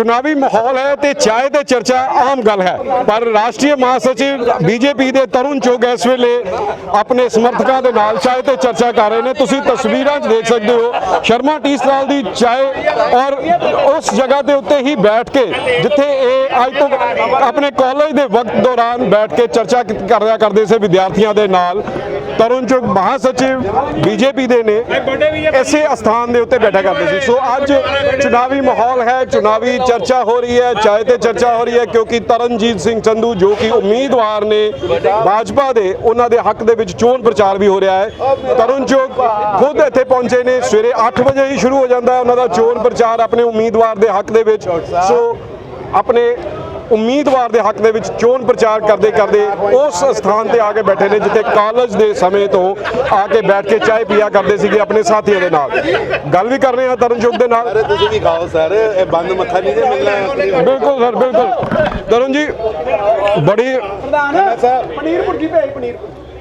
ਚੁਣਾਵੀ ਮਾਹੌਲ ਹੈ ਤੇ ਚਾਏ ਤੇ ਚਰਚਾ ਆਮ ਗੱਲ ਹੈ। ਪਰ ਰਾਸ਼ਟਰੀ ਮਹਾਸਚਿਵ ਬੀਜੇਪੀ ਦੇ ਤਰੁਣ ਚੁੱਗ ਇਸ ਵੇਲੇ ਆਪਣੇ ਸਮਰਥਕਾਂ ਦੇ ਨਾਲ ਚਾਏ ਤੇ ਚਰਚਾ ਕਰ ਰਹੇ ਨੇ। ਤੁਸੀਂ ਤਸਵੀਰਾਂ 'ਚ ਦੇਖ ਸਕਦੇ ਹੋ, ਸ਼ਰਮਾ ਟੀ ਸਟਾਲ ਦੀ ਚਾਏ ਔਰ ਉਸ ਜਗ੍ਹਾ ਦੇ ਉੱਤੇ ਹੀ ਬੈਠ ਕੇ ਜਿੱਥੇ ਇਹ ਅੱਜ ਤੋਂ ਆਪਣੇ ਕਾਲਜ ਦੇ ਵਕਤ ਦੌਰਾਨ ਬੈਠ ਕੇ ਚਰਚਾ ਕਰ ਰਿਹਾ ਕਰਦੇ ਸੀ ਵਿਦਿਆਰਥੀਆਂ ਦੇ ਨਾਲ। ਤਰੁਣ ਚੁੱਗ ਮਹਾਸਚਿਵ ਬੀਜੇਪੀ ਦੇ ਨੇ। ਇਸੇ ਅਸਥਾਨ ਦੇ ਉੱਤੇ ਬੈਠਾ ਕਰਦੇ ਸੀ। ਸੋ ਅੱਜ ਚੁਣਾਵੀ ਮਾਹੌਲ ਹੈ, ਚੁਣਾਵੀ ਚਰਚਾ ਹੋ ਰਹੀ ਹੈ, ਚਾਹੇ ਤੇ ਚਰਚਾ ਹੋ ਰਹੀ ਹੈ, ਕਿਉਂਕਿ ਤਰਨਜੀਤ ਸਿੰਘ ਚੰਦੂ, ਜੋ ਕਿ ਉਮੀਦਵਾਰ ਨੇ ਭਾਜਪਾ ਦੇ, ਉਹਨਾਂ ਦੇ ਹੱਕ ਦੇ ਵਿੱਚ ਚੋਣ ਪ੍ਰਚਾਰ ਵੀ ਹੋ ਰਿਹਾ ਹੈ। ਤਰੁਣ ਚੁੱਗ ਖੁਦ ਇੱਥੇ ਪਹੁੰਚੇ ਨੇ। ਸਵੇਰੇ 8 ਵਜੇ ਹੀ ਸ਼ੁਰੂ ਹੋ ਜਾਂਦਾ ਹੈ ਉਹਨਾਂ ਦਾ ਚੋਣ ਪ੍ਰਚਾਰ ਆਪਣੇ ਉਮੀਦਵਾਰ ਦੇ ਹੱਕ ਦੇ ਵਿੱਚ। ਸੋ ਆਪਣੇ ਉਮੀਦਵਾਰ ਦੇ ਹੱਕ ਦੇ ਵਿੱਚ ਚੋਣ ਪ੍ਰਚਾਰ ਕਰਦੇ ਕਰਦੇ ਉਸ ਸਥਾਨ ਤੇ ਆ ਕੇ ਬੈਠੇ ਨੇ ਜਿੱਥੇ ਕਾਲਜ ਦੇ ਸਮੇਂ ਤੋਂ ਆ ਕੇ ਬੈਠ ਕੇ ਚਾਹ ਪੀਆ ਕਰਦੇ ਸੀਗੇ ਆਪਣੇ ਸਾਥੀਆਂ ਦੇ ਨਾਲ। ਗੱਲ ਵੀ ਕਰ ਰਹੇ ਹਾਂ ਤਰਨਜੁਗ ਦੇ ਨਾਲ। ਅਰੇ ਤੁਸੀਂ ਵੀ ਖਾਓ ਸਰ ਇਹ ਬੰਦ ਮੱਥਾ ਨਹੀਂ ਜੇ ਮਿਲਣਾ ਬਿਲਕੁਲ ਸਰ ਬਿਲਕੁਲ। ਤਰੁਣ ਜੀ ਬੜੀ ਸਾਹਿਬ ਪਨੀਰ ਭੁਰਜੀ ਭੇਜ ਪਨੀਰ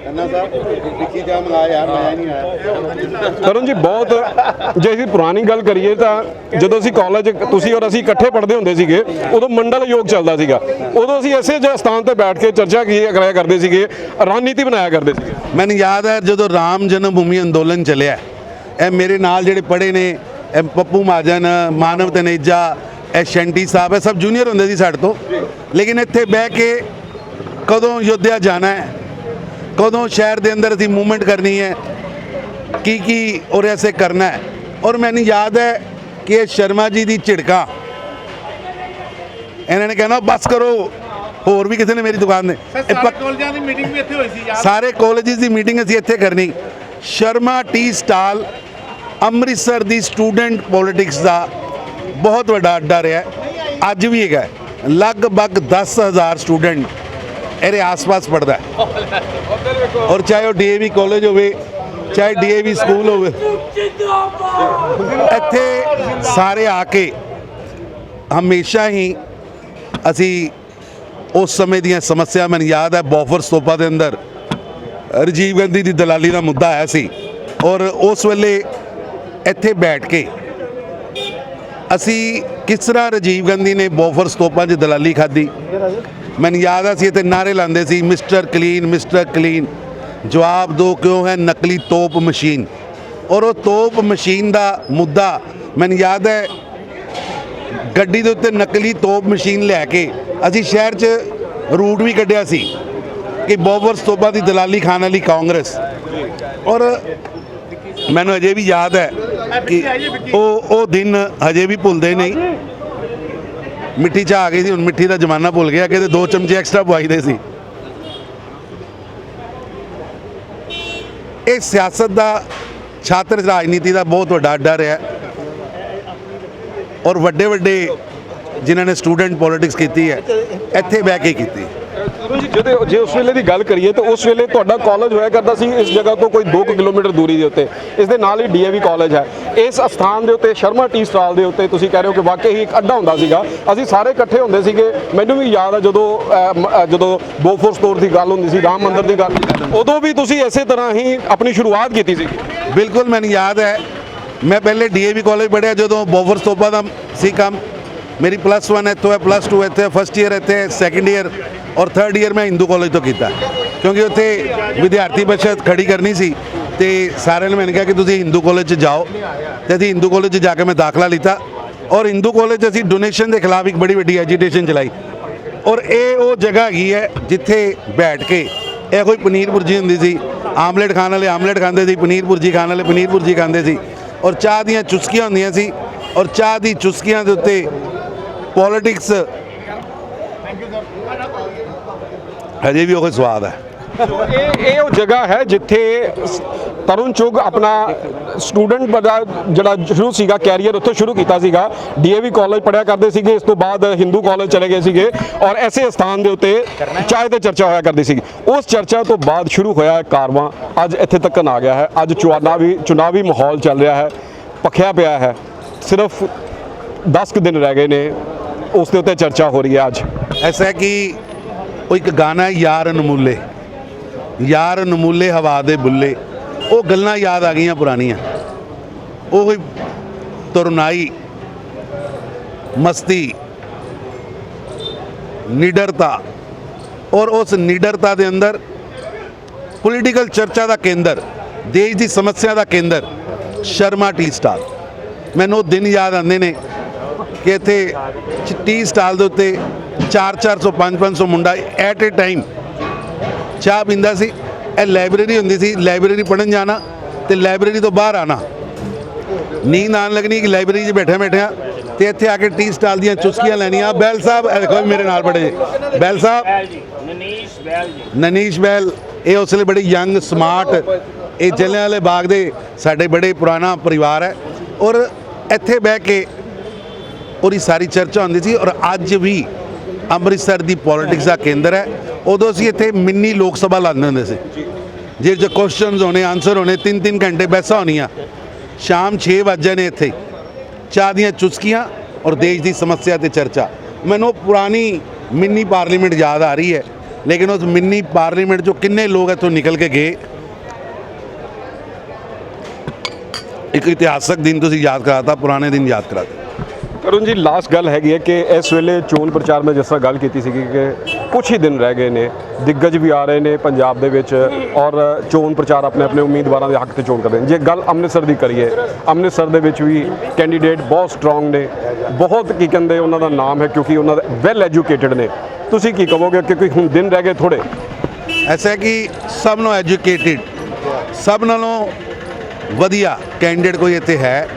ਅੰਨਾ ਸਾਹਿਬ ਟਿੱਕੀ ਚਾਹ ਮੰਗਾ ਯਾਰ ਮੈਂ ਨਹੀਂ ਆਇਆ। ਤਰੁਣ ਜੀ ਬਹੁਤ ਜੇ ਅਸੀਂ ਪੁਰਾਣੀ ਗੱਲ ਕਰੀਏ ਤਾਂ ਜਦੋਂ ਅਸੀਂ ਕਾਲਜ ਤੁਸੀਂ ਔਰ ਅਸੀਂ ਇਕੱਠੇ ਪੜ੍ਹਦੇ ਹੁੰਦੇ ਸੀਗੇ ਉਦੋਂ ਮੰਡਲ ਯੋਗ ਚੱਲਦਾ ਸੀਗਾ। ਉਦੋਂ ਅਸੀਂ ਇਸੇ ਜਿਹੇ ਸਥਾਨ ਤੇ ਬੈਠ ਕੇ ਚਰਚਾ ਕੀ ਕਰਿਆ ਕਰਦੇ ਸੀਗੇ ਰਣਨੀਤੀ ਬਣਾਇਆ ਕਰਦੇ ਸੀਗੇ। ਮੈਨੂੰ ਯਾਦ ਹੈ ਜਦੋਂ ਰਾਮ ਜਨਮ ਭੂਮੀ ਅੰਦੋਲਨ ਚੱਲਿਆ। ਇਹ ਮੇਰੇ ਨਾਲ ਜਿਹੜੇ ਪੜ੍ਹੇ ਨੇ ਇਹ ਪੱਪੂ ਮਹਾਜਨ ਮਾਨਵ ਤਨੇਜਾ ਇਹ ਸ਼ੈਂਟੀ ਸਾਹਿਬ ਇਹ ਸਭ ਜੂਨੀਅਰ ਹੁੰਦੇ ਸੀ ਸਾਡੇ ਤੋਂ। ਲੇਕਿਨ ਇੱਥੇ ਬਹਿ ਕੇ ਕਦੋਂ ਯੋਧਿਆ ਜਾਣਾ ਹੈ? ਕਦੋਂ ਸ਼ਹਿਰ ਦੇ ਅੰਦਰ ਅਸੀਂ ਮੂਵਮੈਂਟ ਕਰਨੀ ਹੈ ਕੀ ਕੀ ਔਰ ਐਸੇ ਕਰਨਾ ਹੈ ਔਰ ਮੈਨੂੰ ਯਾਦ ਹੈ ਕਿ ਸ਼ਰਮਾ ਜੀ ਦੀ ਝਿੜਕਾਂ ਇਹਨਾਂ ਨੇ ਕਹਿਣਾ ਬਸ ਕਰੋ ਹੋਰ ਵੀ ਕਿਸੇ ਨੇ ਮੇਰੀ ਦੁਕਾਨ ਨੇ ਕਾਲਜਾਂ ਦੀ ਮੀਟਿੰਗ ਵੀ ਇੱਥੇ ਹੋਈ ਸੀ ਯਾਰ ਸਾਰੇ ਕਾਲਜਿਸ ਦੀ ਮੀਟਿੰਗ ਅਸੀਂ ਇੱਥੇ ਕਰਨੀ ਸ਼ਰਮਾ ਟੀ ਸਟਾਲ ਅੰਮ੍ਰਿਤਸਰ ਦੀ ਸਟੂਡੈਂਟ ਪੋਲਿਟਿਕਸ ਦਾ ਬਹੁਤ ਵੱਡਾ ਅੱਡਾ ਰਿਹਾ ਹੈ। ਅੱਜ ਵੀ ਹੈਗਾ। ਲਗਭਗ 10000 ਸਟੂਡੈਂਟ ਇਹਦੇ ਆਸ-ਪਾਸ ਪੜਦਾ ਔਰ ਚਾਹੇ ਉਹ ਡੀਏਵੀ ਕਾਲਜ ਹੋਵੇ, ਚਾਹੇ ਡੀਏਵੀ ਸਕੂਲ ਹੋਵੇ, ਇੱਥੇ ਸਾਰੇ ਆ ਕੇ ਹਮੇਸ਼ਾ ਹੀ ਅਸੀਂ ਉਸ ਸਮੇਂ ਦੀਆਂ ਸਮੱਸਿਆ, ਮੈਨੂੰ ਯਾਦ ਹੈ, ਬੋਫਰ ਸਤੂਪਾ ਦੇ ਅੰਦਰ ਰਾਜੀਵ ਗਾਂਧੀ ਦੀ ਦਲਾਲੀ ਦਾ ਮੁੱਦਾ ਆਇਆ ਸੀ। ਔਰ ਉਸ ਵੇਲੇ ਇੱਥੇ ਬੈਠ ਕੇ ਅਸੀਂ ਕਿਸ ਤਰ੍ਹਾਂ ਰਾਜੀਵ ਗਾਂਧੀ ਨੇ ਬੋਫਰ ਸਤੋਪਾਂ 'ਚ ਦਲਾਲੀ ਖਾਧੀ? ਮੈਨੂੰ ਯਾਦ ਆ ਸੀ ਇੱਥੇ ਨਾਰੇ ਲਾਉਂਦੇ ਸੀ, ਮਿਸਟਰ ਕਲੀਨ ਮਿਸਟਰ ਕਲੀਨ, ਜਵਾਬ ਦਿਓ ਕਿਉਂ ਹੈ ਨਕਲੀ ਤੋਪ ਮਸ਼ੀਨ? ਔਰ ਉਹ ਤੋਪ ਮਸ਼ੀਨ ਦਾ ਮੁੱਦਾ ਮੈਨੂੰ ਯਾਦ ਹੈ, ਗੱਡੀ ਦੇ ਉੱਤੇ ਨਕਲੀ ਤੋਪ ਮਸ਼ੀਨ ਲੈ ਕੇ ਅਸੀਂ ਸ਼ਹਿਰ 'ਚ ਰੂਟ ਵੀ ਕੱਢਿਆ ਸੀ ਕਿ ਬੋਬਰ ਸਤੋਬਾ ਦੀ ਦਲਾਲੀ ਖਾਣ ਵਾਲੀ ਕਾਂਗਰਸ। ਔਰ ਮੈਨੂੰ ਅਜੇ ਵੀ ਯਾਦ ਹੈ ਕਿ ਉਹ ਉਹ ਦਿਨ ਅਜੇ ਵੀ ਭੁੱਲਦੇ ਨਹੀਂ। ਮਿੱਟੀ ਚਾਹ ਆ ਗਈ ਸੀ, ਹੁਣ ਮਿੱਠੀ ਦਾ ਜ਼ਮਾਨਾ ਭੁੱਲ ਗਿਆ ਕਿਤੇ ਦੋ ਚਮਚੇ ਐਕਸਟਰਾ ਪਵਾਈ ਦੇ ਸੀ ਇਹ ਸਿਆਸਤ ਦਾ, ਛਾਤਰ ਰਾਜਨੀਤੀ ਦਾ ਬਹੁਤ ਵੱਡਾ ਡਰ ਰਿਹਾ ਹੈ। ਔਰ ਵੱਡੇ ਵੱਡੇ ਜਿਨ੍ਹਾਂ ਨੇ ਸਟੂਡੈਂਟ ਪੋਲਿਟਿਕਸ ਕੀਤੀ ਹੈ, ਇੱਥੇ ਬਹਿ ਕੇ ਕੀਤੀ ਜਦੋਂ ਜੇ ਉਸ ਵੇਲੇ ਦੀ ਗੱਲ ਕਰੀਏ ਤਾਂ ਉਸ ਵੇਲੇ ਤੁਹਾਡਾ ਕਾਲਜ ਹੋਇਆ ਕਰਦਾ ਸੀ ਇਸ ਜਗ੍ਹਾ ਤੋਂ ਕੋਈ 2 ਕਿਲੋਮੀਟਰ ਦੂਰੀ ਦੇ ਉੱਤੇ। ਇਸ ਦੇ ਨਾਲ ਹੀ ਡੀਏਵੀ ਕਾਲਜ ਹੈ। ਇਸ ਸਥਾਨ ਦੇ ਉੱਤੇ ਸ਼ਰਮਾ ਟੀ ਸਟਾਲ ਦੇ ਉੱਤੇ ਤੁਸੀਂ ਕਹਿ ਰਹੇ ਹੋ ਕਿ ਵਾਕਈ ਹੀ ਇੱਕ ਅੱਡਾ ਹੁੰਦਾ ਸੀਗਾ। ਅਸੀਂ ਸਾਰੇ ਇਕੱਠੇ ਹੁੰਦੇ ਸੀਗੇ। ਮੈਨੂੰ ਵੀ ਯਾਦ ਹੈ ਜਦੋਂ ਜਦੋਂ ਬੋਫੋਰ ਸਟੋਰ ਦੀ ਗੱਲ ਹੁੰਦੀ ਸੀ, ਰਾਮ ਮੰਦਿਰ ਦੀ ਗੱਲ। ਉਦੋਂ ਵੀ ਤੁਸੀਂ ਇਸੇ ਤਰ੍ਹਾਂ ਹੀ ਆਪਣੀ ਸ਼ੁਰੂਆਤ ਕੀਤੀ ਸੀ ਬਿਲਕੁਲ, ਮੈਨੂੰ ਯਾਦ ਹੈ। ਮੈਂ ਪਹਿਲੇ ਡੀਏਵੀ ਕਾਲਜ ਪੜ੍ਹਿਆ ਜਦੋਂ ਬੋਵਰ ਸਤੋਪਾ ਦਾ ਸੀ ਕੰਮ। ਮੇਰੀ ਪਲੱਸ 1 ਇੱਥੋਂ ਹੈ ਪਲੱਸ 2 ਇੱਥੇ ਫਸਟ ਈਅਰ ਇੱਥੇ ਸੈਕੰਡ ਈਅਰ ਔਰ ਥਰਡ ਈਅਰ ਮੈਂ ਹਿੰਦੂ ਕਾਲਜ ਤੋਂ ਕੀਤਾ ਕਿਉਂਕਿ ਉੱਥੇ ਵਿਦਿਆਰਥੀ ਬਚਤ ਖੜੀ ਕਰਨੀ ਸੀ ਤੇ ਸਾਰਿਆਂ ਨੇ ਮੈਨੂੰ ਕਿਹਾ ਕਿ ਤੁਸੀਂ ਹਿੰਦੂ ਕਾਲਜ 'ਚ ਜਾਓ ਤੇ ਅਸੀਂ ਹਿੰਦੂ ਕਾਲਜ 'ਚ ਜਾ ਕੇ ਮੈਂ ਦਾਖਲਾ ਲਿੱਤਾ ਔਰ ਹਿੰਦੂ ਕਾਲਜ 'ਚ ਅਸੀਂ ਡੋਨੇਸ਼ਨ ਦੇ ਖਿਲਾਫ ਇੱਕ ਬੜੀ ਵੱਡੀ ਐਜੀਟੇਸ਼ਨ ਚਲਾਈ ਔਰ ਇਹ ਉਹ ਜਗ੍ਹਾ ਹੈਗੀ ਹੈ ਜਿੱਥੇ ਬੈਠ ਕੇ ਇਹ ਕੋਈ ਪਨੀਰ ਭੁਰਜੀ ਹੁੰਦੀ ਸੀ ਆਮਲੇਟ ਖਾਣ ਵਾਲੇ ਆਮਲੇਟ ਖਾਂਦੇ ਸੀ ਪਨੀਰ ਭੁਰਜੀ ਖਾਣ ਵਾਲੇ ਪਨੀਰ ਭੁਰਜੀ ਖਾਂਦੇ ਸੀ ਔਰ ਚਾਹ ਦੀਆਂ ਚੁਸਕੀਆਂ ਹੁੰਦੀਆਂ ਸੀ ਔਰ ਚਾਹ ਦੀ ਚੁਸਕੀਆਂ ਦੇ ਉੱਤੇ ਪੋਲਿਟਿਕਸ ਹਜੇ ਵੀ ਉਹ ਸਵਾਦ ਹੈ। ਇਹ ਇਹ ਉਹ ਜਗ੍ਹਾ ਹੈ ਜਿੱਥੇ ਤਰੁਣ ਚੁਗ ਆਪਣਾ ਸਟੂਡੈਂਟ ਬੜਾ ਜਿਹੜਾ ਸ਼ੁਰੂ ਸੀਗਾ, ਕੈਰੀਅਰ ਉੱਥੋਂ ਸ਼ੁਰੂ ਕੀਤਾ ਸੀਗਾ। ਡੀਏਵੀ ਕਾਲਜ ਪੜਿਆ ਕਰਦੇ ਸੀਗੇ, ਇਸ ਤੋਂ ਬਾਅਦ ਹਿੰਦੂ ਕਾਲਜ ਚਲੇ ਗਏ ਸੀਗੇ ਔਰ ਐਸੇ ਸਥਾਨ ਦੇ ਉੱਤੇ ਚਾਹੇ ਤੇ ਚਰਚਾ ਹੋਇਆ ਕਰਦੀ ਸੀਗੀ। ਉਸ ਚਰਚਾ ਤੋਂ ਬਾਅਦ ਸ਼ੁਰੂ ਹੋਇਆ ਇਹ ਕਾਰਵਾਂ। ਅੱਜ ਇੱਥੇ ਤੱਕ ਆ ਗਿਆ ਹੈ। ਅੱਜ ਚੁਣਾਵੀ ਚੁਣਾਵੀ ਮਾਹੌਲ ਚੱਲ ਰਿਹਾ ਹੈ। ਪੱਖਿਆ ਪਿਆ ਹੈ। ਸਿਰਫ 10 ਕੁ ਦਿਨ ਰਹਿ ਗਏ ਨੇ। ਉਸ ਦੇ ਉੱਤੇ ਚਰਚਾ ਹੋ ਰਹੀ ਹੈ ਅੱਜ। ਐਸਾ ਹੈ ਕਿ ਉਹ ਇੱਕ ਗਾਣਾ ਯਾਰ ਅਨਮੁੱਲੇ। ਯਾਰ ਅਨਮੁੱਲੇ, ਹਵਾ ਦੇ ਬੁੱਲੇ। ਉਹ ਗੱਲਾਂ ਯਾਦ ਆ ਗਈਆਂ ਪੁਰਾਣੀਆਂ। ਉਹ ਹੀ ਤੁਰਨਾਈ ਮਸਤੀ, ਨਿਡਰਤਾ ਔਰ ਉਸ ਨਿਡਰਤਾ ਦੇ ਅੰਦਰ ਪੋਲੀਟੀਕਲ ਚਰਚਾ ਦਾ ਕੇਂਦਰ, ਦੇਸ਼ ਦੀ ਸਮੱਸਿਆ ਦਾ ਕੇਂਦਰ, ਸ਼ਰਮਾ ਟੀ ਸਟਾਰ ਮੈਨੂੰ ਉਹ ਦਿਨ ਯਾਦ ਆਉਂਦੇ ਨੇ ਕਿ ਇੱਥੇ ਟੀ ਸਟਾਲ ਦੇ ਉੱਤੇ 4-400 5-500 ਮੁੰਡਾ ਐਟ ਏ ਟਾਈਮ ਚਾਹ ਪੀਂਦਾ ਸੀ ਇਹ ਲਾਇਬ੍ਰੇਰੀ ਹੁੰਦੀ ਸੀ ਲਾਇਬ੍ਰੇਰੀ ਪੜ੍ਹਨ ਜਾਣਾ ਤੇ ਲਾਇਬ੍ਰੇਰੀ ਤੋਂ ਬਾਹਰ ਆਣਾ ਨੀਂਦ ਆਉਣ ਲੱਗਣੀ ਕਿ ਲਾਇਬ੍ਰੇਰੀ 'ਚ ਬੈਠੇ ਬੈਠਿਆ ਤੇ ਇੱਥੇ ਆ ਕੇ ਟੀ ਸਟਾਲ ਦੀਆਂ ਚੁਸਕੀਆਂ ਲੈਣੀਆਂ। ਬੈਲ ਸਾਹਿਬ ਇਹ ਦੇਖੋ ਮੇਰੇ ਨਾਲ ਬੜੇ ਬੈਲ ਸਾਹਿਬ। ਨਨੀਸ਼ ਬੈਲ ਜੀ। ਨਨੀਸ਼ ਬੈਲ ਇਹ ਉਸ ਵੇਲੇ ਬੜੀ ਯੰਗ ਸਮਾਰਟ ਇਹ ਜਲਿਆਂ ਵਾਲੇ ਬਾਗ ਦੇ ਸਾਡੇ ਬੜੇ ਪੁਰਾਣਾ ਪਰਿਵਾਰ ਹੈ। ਔਰ ਇੱਥੇ ਬਹਿ ਕੇ ਉਹਦੀ ਸਾਰੀ ਚਰਚਾ ਹੁੰਦੀ ਸੀ ਔਰ ਅੱਜ ਵੀ ਅੰਮ੍ਰਿਤਸਰ ਦੀ ਪੋਲਿਟਿਕਸ ਦਾ ਕੇਂਦਰ ਹੈ। ਉਦੋਂ ਅਸੀਂ ਇੱਥੇ ਮਿੰਨੀ ਲੋਕ ਸਭਾ ਲਾਉਂਦੇ ਹੁੰਦੇ ਸੀ। ਜਿਹਦੇ 'ਚ ਕੁਐਸਚਨਸ ਹੋਣੇ ਆਨਸਰ ਹੋਣੇ ਤਿੰਨ ਤਿੰਨ ਘੰਟੇ ਬਹਿਸਾਂ ਹੋਣੀਆਂ। ਸ਼ਾਮ 6 ਵਜੇ ਨੇ ਇੱਥੇ। ਚਾਹ ਦੀਆਂ ਚੁਸਕੀਆਂ ਔਰ ਦੇਸ਼ ਦੀ ਸਮੱਸਿਆ ਤੇ ਚਰਚਾ। ਮੈਨੂੰ ਪੁਰਾਣੀ ਮਿੰਨੀ ਪਾਰਲੀਮੈਂਟ ਯਾਦ ਆ ਰਹੀ ਹੈ। ਲੇਕਿਨ ਉਸ ਮਿੰਨੀ ਪਾਰਲੀਮੈਂਟ 'ਚੋਂ ਕਿੰਨੇ ਲੋਕ ਇੱਥੋਂ ਨਿਕਲ ਕੇ ਗਏ? ਇੱਕ ਇਤਿਹਾਸਕ ਦਿਨ ਤੁਸੀਂ ਯਾਦ ਕਰਾਤਾ, ਪੁਰਾਣੇ ਦਿਨ ਯਾਦ ਕਰਾਤੇ। ਕਰੁਣ ਜੀ ਲਾਸਟ ਗੱਲ ਹੈਗੀ ਹੈ ਕਿ ਇਸ ਵੇਲੇ ਚੋਣ ਪ੍ਰਚਾਰ ਮੈਂ ਜਿਸ ਤਰ੍ਹਾਂ ਗੱਲ ਕੀਤੀ ਸੀਗੀ ਕਿ ਕੁਝ ਹੀ ਦਿਨ ਰਹਿ ਗਏ ਨੇ, ਦਿੱਗਜ ਵੀ ਆ ਰਹੇ ਨੇ ਪੰਜਾਬ ਦੇ ਵਿੱਚ ਔਰ ਚੋਣ ਪ੍ਰਚਾਰ ਆਪਣੇ ਆਪਣੇ ਉਮੀਦਵਾਰਾਂ ਦੇ ਹੱਕ ਤੇ ਚੋਣ ਕਰਦੇ ਨੇ। ਜੇ ਗੱਲ ਅੰਮ੍ਰਿਤਸਰ ਦੀ ਕਰੀਏ, ਅੰਮ੍ਰਿਤਸਰ ਦੇ ਵਿੱਚ ਵੀ ਕੈਂਡੀਡੇਟ ਬਹੁਤ ਸਟਰੋਂਗ ਨੇ। ਬਹੁਤ ਕੀ ਕਹਿੰਦੇ ਉਹਨਾਂ ਦਾ ਨਾਮ ਹੈ ਕਿਉਂਕਿ ਉਹਨਾਂ ਦੇ ਵੈਲ ਐਜੂਕੇਟਿਡ ਨੇ। ਤੁਸੀਂ ਕੀ ਕਹੋਗੇ ਕਿਉਂਕਿ ਹੁਣ ਦਿਨ ਰਹਿ ਗਏ ਥੋੜੇ ਐਸਾ ਹੈ ਕਿ ਸਭ ਨੂੰ ਐਜੂਕੇਟਿਡ ਸਭ ਨਾਲੋਂ ਵਧੀਆ ਕੈਂਡੀਡੇਟ ਕੋਈ ਇੱਥੇ ਹੈ।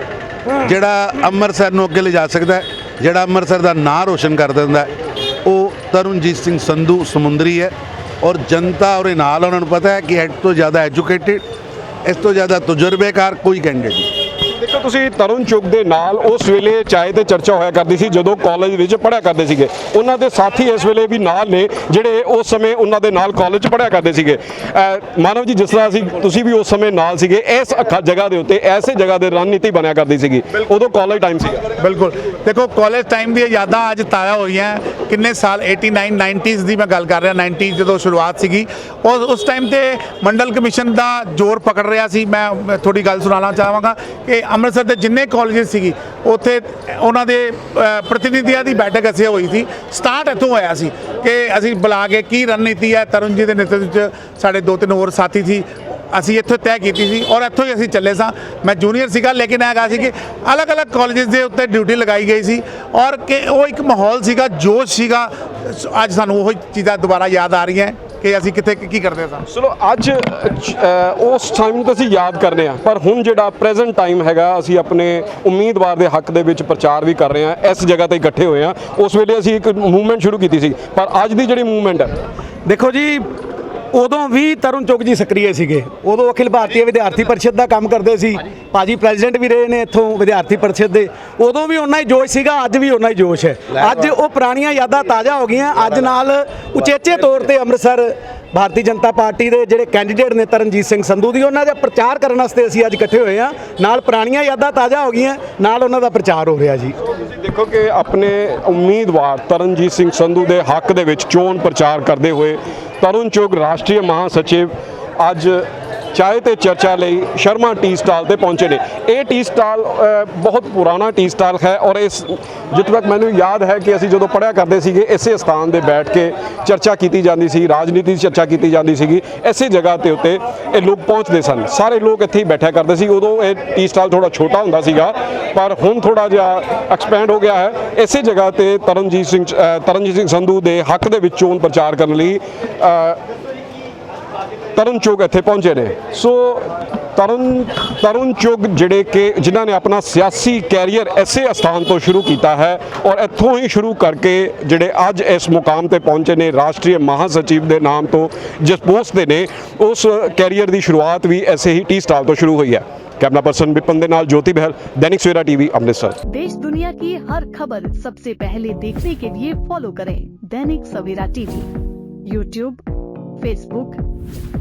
ਜਿਹੜਾ ਅੰਮ੍ਰਿਤਸਰ ਨੂੰ ਅੱਗੇ ਲਿਜਾ ਸਕਦਾ ਹੈ, ਜਿਹੜਾ ਅੰਮ੍ਰਿਤਸਰ ਦਾ ਨਾਂ ਰੋਸ਼ਨ ਕਰ ਦਿੰਦਾ ਉਹ ਤਰੁਣਜੀਤ ਸਿੰਘ ਸੰਧੂ ਸਮੁੰਦਰੀ ਹੈ ਔਰ ਜਨਤਾ ਉਹਦੇ ਨਾਲ ਉਹਨਾਂ ਨੂੰ ਪਤਾ ਹੈ ਕਿ ਇਸ ਤੋਂ ਜ਼ਿਆਦਾ ਐਜੂਕੇਟਿਡ ਇਸ ਤੋਂ ਜ਼ਿਆਦਾ ਤਜਰਬੇਕਾਰ ਕੋਈ ਕੈਂਡੀਡੇਟ ਨਹੀਂ। ਤੁਸੀਂ ਤਰੁਣ ਚੁੱਕ ਦੇ ਨਾਲ ਉਸ ਵੇਲੇ ਚਾਏ ਤੇ ਚਰਚਾ ਹੋਇਆ ਕਰਦੀ ਸੀ ਜਦੋਂ ਕਾਲਜ ਵਿੱਚ ਪੜ੍ਹਿਆ ਕਰਦੇ ਸੀਗੇ। ਉਹਨਾਂ ਦੇ ਸਾਥੀ ਇਸ ਵੇਲੇ ਵੀ ਨਾਲ ਨੇ ਜਿਹੜੇ ਉਸ ਸਮੇਂ ਉਹਨਾਂ ਦੇ ਨਾਲ ਕਾਲਜ 'ਚ ਪੜ੍ਹਿਆ ਕਰਦੇ ਸੀਗੇ। ਮਾਨਵ ਜੀ ਜਿਸ ਤਰ੍ਹਾਂ ਅਸੀਂ ਤੁਸੀਂ ਵੀ ਉਸ ਸਮੇਂ ਨਾਲ ਸੀਗੇ ਇਸ ਅੱਖਾਂ ਜਗ੍ਹਾ ਦੇ ਉੱਤੇ ਐਸੇ ਜਗ੍ਹਾ ਦੇ ਰਣਨੀਤੀ ਬਣਿਆ ਕਰਦੀ ਸੀਗੀ। ਉਦੋਂ ਕਾਲਜ ਟਾਈਮ ਸੀਗਾ। ਬਿਲਕੁਲ। ਦੇਖੋ ਕਾਲਜ ਟਾਈਮ ਦੀਆਂ ਯਾਦਾਂ ਅੱਜ ਤਾਜ਼ਾ ਹੋਈਆਂ। ਕਿੰਨੇ ਸਾਲ 89 90s ਦੀ ਮੈਂ ਗੱਲ ਕਰ ਰਿਹਾ 90s ਜਦੋਂ ਸ਼ੁਰੂਆਤ ਸੀਗੀ। ਉਸ ਉਸ ਟਾਈਮ ਤੇ ਮੰਡਲ ਕਮਿਸ਼ਨ ਦਾ ਜ਼ੋਰ ਪਕੜ ਰਿਹਾ ਸੀ। ਮੈਂ ਥੋੜੀ ਗੱਲ ਸੁਣਾਉਣਾ ਚਾਹਾਂਗਾ ਕਿ ਅੰਮ੍ਰਿਤਸਰ ਦੇ ਜਿੰਨੇ ਕਾਲਜਸ ਸੀਗੀ, ਉੱਥੇ ਉਹਨਾਂ ਦੇ ਪ੍ਰਤੀਨਿਧੀਆਂ ਦੀ ਬੈਠਕ ਅਸੀਂ ਹੋਈ ਸੀ। ਸਟਾਰਟ ਇੱਥੋਂ ਹੋਇਆ ਸੀ ਕਿ ਅਸੀਂ ਬੁਲਾ ਕੇ ਕੀ ਰਣਨੀਤੀ ਹੈ, ਤਰੁਣ ਜੀ ਦੇ ਨੇਤਰਤਵ 'ਚ ਸਾਡੇ ਦੋ ਤਿੰਨ ਹੋਰ ਸਾਥੀ ਸੀ, ਅਸੀਂ ਇੱਥੇ ਤੈਅ ਕੀਤੀ ਸੀ ਔਰ ਇੱਥੋਂ ਹੀ ਅਸੀਂ ਚੱਲੇ ਸਾਂ। ਮੈਂ ਜੂਨੀਅਰ ਸੀਗਾ, ਲੇਕਿਨ ਇਹ ਹੈਗਾ ਸੀ ਕਿ ਅਲੱਗ-ਅਲੱਗ ਕਾਲਜਸ ਦੇ ਉੱਤੇ ਡਿਊਟੀ ਲਗਾਈ ਗਈ ਸੀ ਔਰ ਕਿ ਉਹ ਇੱਕ ਮਾਹੌਲ ਸੀਗਾ, ਜੋਸ਼ ਸੀਗਾ। ਅੱਜ ਸਾਨੂੰ ਉਹ ਚੀਜ਼ਾਂ ਦੁਬਾਰਾ ਯਾਦ ਆ ਰਹੀਆਂ। ਕਿ ਅਸੀਂ ਕਿੱਥੇ ਕੀ ਕਰਦੇ ਸਾਂ ਚਲੋ ਅੱਜ ਉਸ ਟਾਈਮ ਨੂੰ ਤਾਂ ਅਸੀਂ ਯਾਦ ਕਰਨੇ ਆ ਪਰ ਹੁਣ ਜਿਹੜਾ ਪ੍ਰੈਜ਼ੈਂਟ ਟਾਈਮ ਹੈਗਾ ਅਸੀਂ ਆਪਣੇ ਉਮੀਦਵਾਰ ਦੇ ਹੱਕ ਦੇ ਵਿੱਚ ਪ੍ਰਚਾਰ ਵੀ ਕਰ ਰਹੇ ਆ ਇਸ ਜਗ੍ਹਾ ਤੇ ਇਕੱਠੇ ਹੋਏ ਆ ਉਸ ਵੇਲੇ ਅਸੀਂ ਇੱਕ ਮੂਵਮੈਂਟ ਸ਼ੁਰੂ ਕੀਤੀ ਸੀ ਪਰ ਅੱਜ ਦੀ ਜਿਹੜੀ ਮੂਵਮੈਂਟ ਹੈ ਦੇਖੋ ਜੀ ਉਦੋਂ ਵੀ ਤਰੁਣ ਚੁੱਗ ਜੀ ਸਕਰੀਏ ਸੀਗੇ। ਉਦੋਂ ਅਖਿਲ ਭਾਰਤੀ ਵਿਦਿਆਰਥੀ ਪਰਿਸ਼ਦ ਦਾ ਕੰਮ ਕਰਦੇ ਸੀ। ਭਾਜੀ ਪ੍ਰੈਜ਼ੀਡੈਂਟ ਵੀ ਰਹੇ ਨੇ ਇੱਥੋਂ ਵਿਦਿਆਰਥੀ ਪਰਿਸ਼ਦ ਦੇ। ਉਦੋਂ ਵੀ ਉਨਾ ਹੀ ਜੋਸ਼ ਸੀਗਾ ਅੱਜ ਵੀ ਉਨਾ ਹੀ ਜੋਸ਼ ਹੈ। ਅੱਜ ਉਹ ਪੁਰਾਣੀਆਂ ਯਾਦਾਂ ਤਾਜ਼ਾ ਹੋ ਗਈਆਂ। ਅੱਜ ਨਾਲ ਉਚੇਚੇ ਤੌਰ ਤੇ ਅੰਮ੍ਰਿਤਸਰ ਭਾਰਤੀ ਜਨਤਾ ਪਾਰਟੀ ਦੇ ਜਿਹੜੇ ਕੈਂਡੀਡੇਟ ਨੇ ਤਰਨਜੀਤ ਸਿੰਘ ਸੰਧੂ ਦੀ ਉਹਨਾਂ ਦਾ ਪ੍ਰਚਾਰ ਕਰਨ ਵਾਸਤੇ ਅਸੀਂ ਅੱਜ ਇਕੱਠੇ ਹੋਏ ਹਾਂ। ਨਾਲ ਪੁਰਾਣੀਆਂ ਯਾਦਾਂ ਤਾਜ਼ਾ ਹੋ ਗਈਆਂ ਨਾਲ ਉਹਨਾਂ ਦਾ ਪ੍ਰਚਾਰ ਹੋ ਰਿਹਾ ਜੀ। ਤੁਸੀਂ ਦੇਖੋ ਕਿ ਆਪਣੇ ਉਮੀਦਵਾਰ ਤਰਨਜੀਤ ਸਿੰਘ ਸੰਧੂ ਦੇ ਹੱਕ ਦੇ ਵਿੱਚ ਚੋਣ ਪ੍ਰਚਾਰ ਕਰਦੇ ਹੋਏ ਤਰੁਣ ਚੁਗ ਰਾਸ਼ਟਰੀ ਮਹਾਸਚਿਵ ਅੱਜ ਚਾਹੇ ਤੇ ਚਰਚਾ ਲਈ ਸ਼ਰਮਾ ਟੀ ਸਟਾਲ ਤੇ ਪਹੁੰਚੇ ਨੇ। ਇਹ ਟੀ ਸਟਾਲ ਬਹੁਤ ਪੁਰਾਣਾ ਟੀ ਸਟਾਲ ਹੈ ਔਰ ਇਸ ਜਿੱਥੋਂ ਤੱਕ ਮੈਨੂੰ ਯਾਦ ਹੈ ਕਿ ਅਸੀਂ ਜਦੋਂ ਪੜ੍ਹਿਆ ਕਰਦੇ ਸੀਗੇ, ਇਸੇ ਸਥਾਨ ਦੇ ਬੈਠ ਕੇ ਚਰਚਾ ਕੀਤੀ ਜਾਂਦੀ ਸੀ, ਰਾਜਨੀਤੀ ਦੀ ਚਰਚਾ ਕੀਤੀ ਜਾਂਦੀ ਸੀਗੀ। ਇਸੇ ਜਗ੍ਹਾ ਤੇ ਉੱਤੇ ਇਹ ਲੋਕ ਪਹੁੰਚਦੇ ਸਨ। ਸਾਰੇ ਲੋਕ ਇੱਥੇ ਹੀ ਬੈਠਿਆ ਕਰਦੇ ਸੀ। ਉਦੋਂ ਇਹ ਟੀ ਸਟਾਲ ਥੋੜਾ ਛੋਟਾ ਹੁੰਦਾ ਸੀਗਾ, ਪਰ ਹੁਣ ਥੋੜਾ ਜਿਹਾ ਐਕਸਪੈਂਡ ਹੋ ਗਿਆ ਹੈ। ਇਸੇ ਜਗ੍ਹਾ ਤੇ ਤਰਨਜੀਤ ਸਿੰਘ ਤਰਨਜੀਤ ਸਿੰਘ ਸੰਧੂ ਦੇ ਹੱਕ ਦੇ ਵਿੱਚ ਚੋਣ ਪ੍ਰਚਾਰ ਕਰਨ ਲਈ ਅ, ਤਰੁਣ ਚੁਗ ਇੱਥੇ ਪਹੁੰਚੇ ਨੇ ਸੋ ਤਰੁਣ ਤਰੁਣ ਚੁਗ ਜਿਹੜੇ ਕਿ ਜਿਨ੍ਹਾਂ ਨੇ ਆਪਣਾ ਸਿਆਸੀ ਕੈਰੀਅਰ ਐਸੇ ਸਥਾਨ ਤੋਂ ਸ਼ੁਰੂ ਕੀਤਾ ਹੈ ਔਰ ਇੱਥੋਂ ਹੀ ਸ਼ੁਰੂ ਕਰਕੇ ਜਿਹੜੇ ਅੱਜ ਇਸ ਮੁਕਾਮ ਤੇ ਪਹੁੰਚੇ ਨੇ ਰਾਸ਼ਟਰੀ ਮਹਾਸਚਿਵ ਦੇ ਨਾਮ ਤੋਂ ਜਿਸ ਪੋਸਟ ਦੇ ਨੇ ਉਸ ਕੈਰੀਅਰ ਦੀ ਸ਼ੁਰੂਆਤ ਵੀ ਐਸੇ ਹੀ ਟੀ ਸਟਾਲ ਤੋਂ ਸ਼ੁਰੂ ਹੋਈ ਹੈ ਕੈਮਰਾ ਪਰਸਨ ਵਿਪਨ ਦੇ ਨਾਲ ਜੋਤੀ ਬਹਿਲ ਦੈਨਿਕ ਸਵੇਰਾ ਟੀਵੀ ਅੰਮ੍ਰਿਤਸਰ देश दुनिया की हर खबर सबसे पहले देखने के लिए फॉलो करें Dainik Savera TV YouTube Facebook